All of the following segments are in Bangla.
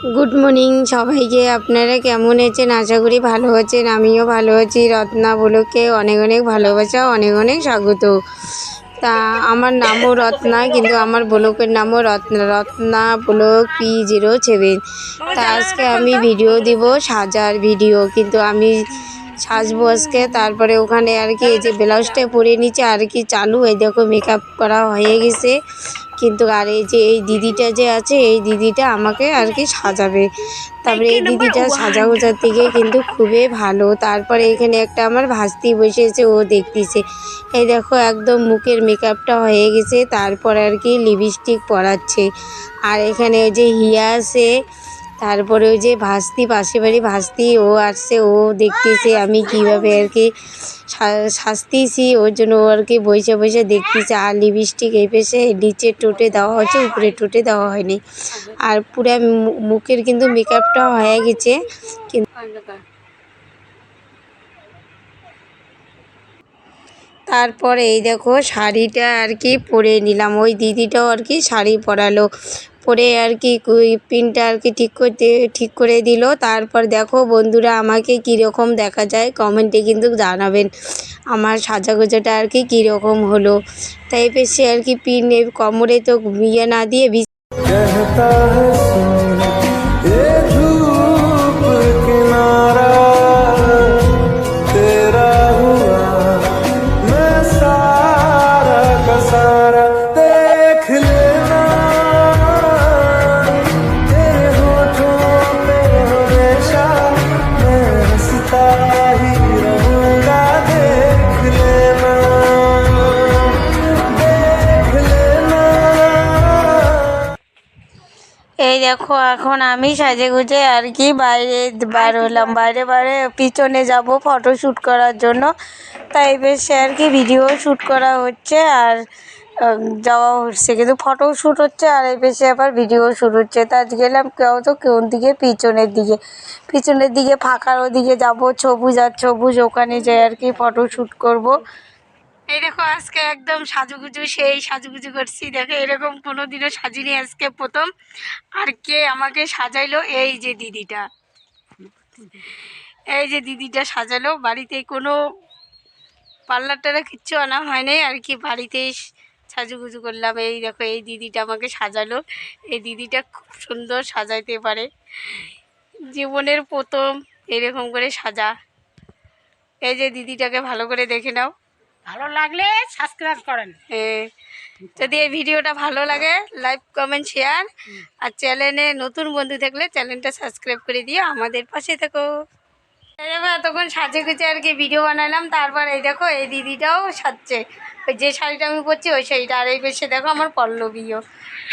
গুড মর্নিং সবাইকে। আপনারা কেমন আছেন? আশা করি ভালো আছেন। আমিও ভালো আছি। রত্না বলোকে অনেক অনেক ভালোবাসা, অনেক অনেক স্বাগত। তা, আমার নামও রত্না, কিন্তু আমার ব্লকের নামও Ratna. Ratna block P zero seven তা, আজকে আমি ভিডিও দিব সাজার ভিডিও কিন্তু আমি সাজবো আজকে। তারপরে ওখানে আর কি এই যে ব্লাউজটা পরে নিচে আর কি চালু এই দেখো মেকআপ করা হয়ে গেছে। কিন্তু আর এই যে এই দিদিটা যে আছে এই দিদিটা আমাকে আর কি সাজাবে। তারপরে এই দিদিটা সাজা গোজার দিকে কিন্তু খুবই ভালো। তারপরে এখানে একটা আমার ভাস্তি বসেছে ও দেখতেছে। এই দেখো একদম মুখের মেকআপটা হয়ে গেছে তারপর আর কি লিপস্টিক পরাচ্ছে। আর এখানে ওই যে হিয়া আছে তারপরে ওই যে ভাস্তি, পাশে বাড়ি ভাস্তি, ও আসছে, ও দেখতেছে আমি কীভাবে আর কি সাজতেছি ওর জন্য ও আর কি বসে বসে দেখতেছে, আর লিপস্টিক এই পেশে নিচে টোটে দেওয়া হচ্ছে উপরে টোটে দেওয়া হয়নি। আর পুরো মুখের কিন্তু মেকআপটা হয়ে গেছে, কিন্তু তারপরে এই দেখো শাড়িটা আর কি পরে নিলাম, ওই দিদিটাও আর কি শাড়ি পরালো। পরে আর কি পিনটা আর কি ঠিক করতে, ঠিক করে দিল। তারপর দেখো বন্ধুরা আমাকে কীরকম দেখা যায় কমেন্টে কিন্তু জানাবেন। আমার সাজাগোজাটা আর কি কীরকম হলো। তাই পেশি আর কি পিন কোমরে তো ইয়ে না দিয়ে এই দেখো এখন আমি সাজে গুজে আর কি বাইরে বার হলাম। বাইরে বাইরে পিছনে যাব ফটো শ্যুট করার জন্য। তাই বেশ আর কি ভিডিও শ্যুট করা হচ্ছে আর যাওয়া হচ্ছে। কিন্তু ফটো শ্যুট হচ্ছে আর এই বেশি আবার ভিডিও শ্যুট হচ্ছে। তা আজ গেলাম কেউ তো কোন দিকে? পিছনের দিকে। পিছনের দিকে ফাঁকার ওদিকে যাব সবুজ আর সবুজ ওখানে যাই আর কি ফটো শ্যুট করব। এই দেখো, আজকে একদম সাজুগুজু, সেই সাজুগুজু করছি। দেখো, এরকম কোনো দিনও সাজিনি আজকে প্রথম। আর কে আমাকে সাজাইলো? এই যে দিদিটা। এই যে দিদিটা সাজালো। বাড়িতে কোনো পার্লার টার্লার কিচ্ছু আনা হয় নাই। আর কি বাড়িতেই সাজুগুজু করলাম। এই দেখো, এই দিদিটা আমাকে সাজালো। এই দিদিটা খুব সুন্দর সাজাইতে পারে। জীবনের প্রথম এরকম করে সাজা। এই যে দিদিটাকে ভালো করে দেখে নাও। ভালো লাগলে সাবস্ক্রাইব করেন। হ্যাঁ যদি এই ভিডিওটা ভালো লাগে লাইক কমেন্ট শেয়ার আর চ্যানেলে নতুন বন্ধু থাকলে চ্যানেলটা সাবস্ক্রাইব করে দিও, আমাদের পাশে থাকো। এতক্ষণ সাজে গুজে আর কি ভিডিও বানালাম, তারপর এই দেখো, এই দিদিটাও সাজছে। ওই যে শাড়িটা আমি পরছি, ওই শাড়িটা আর এই বেশে দেখো আমার পল্লবীও,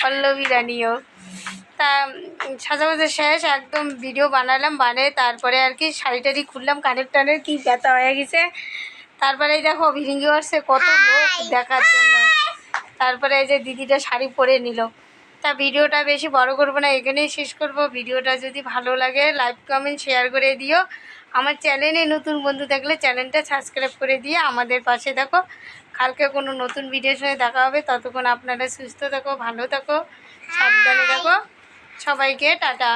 পল্লবী রানিও। তা, সাজাগুজে শেষ, একদম ভিডিও বানালাম, বানিয়ে তারপরে আর কি শাড়ি খুললাম, কানের টানের কি ব্যথা হয়ে গেছে। তারপরে এই দেখো ভিরিঙ্গি আসছে কত লোক দেখার জন্য। তারপরে এই যে দিদিটা শাড়ি পরে নিল। তা ভিডিওটা বেশি বড় করব না এখানেই শেষ করব। ভিডিওটা যদি ভালো লাগে লাইক কমেন্ট শেয়ার করে দিও। আমার চ্যানেলে নতুন বন্ধু থাকলে চ্যানেলটা সাবস্ক্রাইব করে দিয়ে আমাদের পাশে থাকো কালকে কোনো নতুন ভিডিওর সঙ্গে দেখা হবে। ততক্ষণ আপনারা সুস্থ থাকো ভালো থাকো সাবধানে থাকো। সবাইকে টাটা।